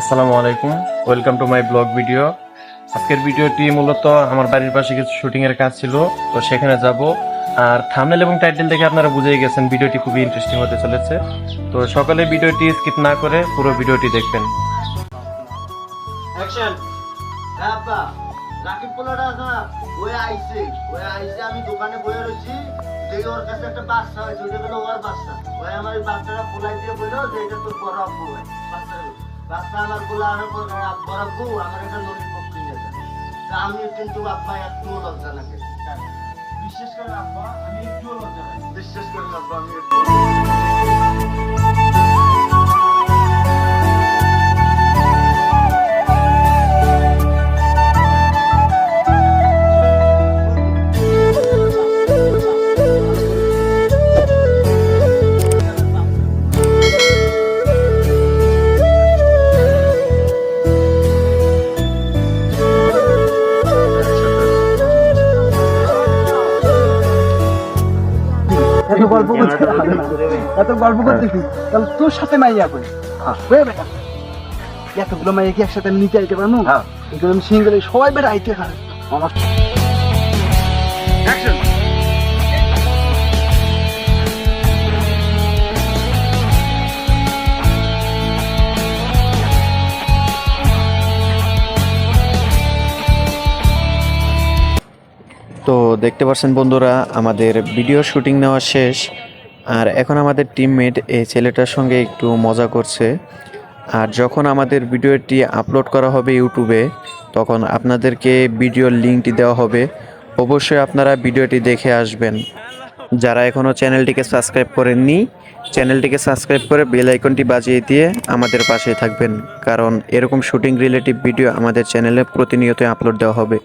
আসসালামু আলাইকুম। Welcome to my blog video আজকের ভিডিওটি মূলত আমার বাড়ির পাশে কিছু শুটিং এর কাজ ছিল, তো সেখানে যাব। আর থামনেল এবং টাইটেল দেখে আপনারা বুঝেই গেছেন ভিডিওটি খুবই ইন্টারেস্টিং হতে চলেছে। তো সকালে ভিডিওটি স্কিপ না করে পুরো ভিডিওটি দেখবেন। হ্যাঁ রাকিব পোলাটা আছে ওই আইছে ওই আইছে আমি দোকানে বসে রয়েছি। দেখি ওর কাছে একটা বাচ্চা হয়েছে, ওইটা হলো ওর বাচ্চা। ওই আমার বাচ্চাটা পোলাই দিয়ে বলল যে এটা তোর বড় হয়। বাচ্চা বাচ্চা আমার আব- বড় আব্বু আমার একটা ললিপপ কিনে দেন তা আমি কিন্তু আব্বা একটু লজ্জা লাগে বিশ্বাস করেন আব্বা আমি একটু লজ্জা বিশ্বাস করেন আব্বা আমি একটু এত গল্প করতে এত গল্প করতেছি তাহলে তোর সাথে মাইয়া করি বেটা এতগুলো মাইয়া কি একসাথে নিতে আইতে পারব? এগুলো আমি সিঙ্গেল সবাই বেটা আইতে পারে। আমার দেখতে পাচ্ছেন বন্ধুরা, আমাদের ভিডিও শুটিং নেওয়া শেষ। আর এখন আমাদের টিমমেট এই ছেলেটার সঙ্গে একটু মজা করছে। আর যখন আমাদের ভিডিওটি আপলোড করা হবে ইউটিউবে, তখন আপনাদেরকে ভিডিওর লিঙ্কটি দেওয়া হবে। অবশ্যই আপনারা ভিডিওটি দেখে আসবেন। যারা এখনও চ্যানেলটিকে সাবস্ক্রাইব করেননি চ্যানেলটিকে সাবস্ক্রাইব করে বেল আইকনটি বাজিয়ে দিয়ে আমাদের পাশে থাকবেন। কারণ এরকম শুটিং রিলেটিভ ভিডিও আমাদের চ্যানেলে প্রতিনিয়ত আপলোড দেওয়া হবে।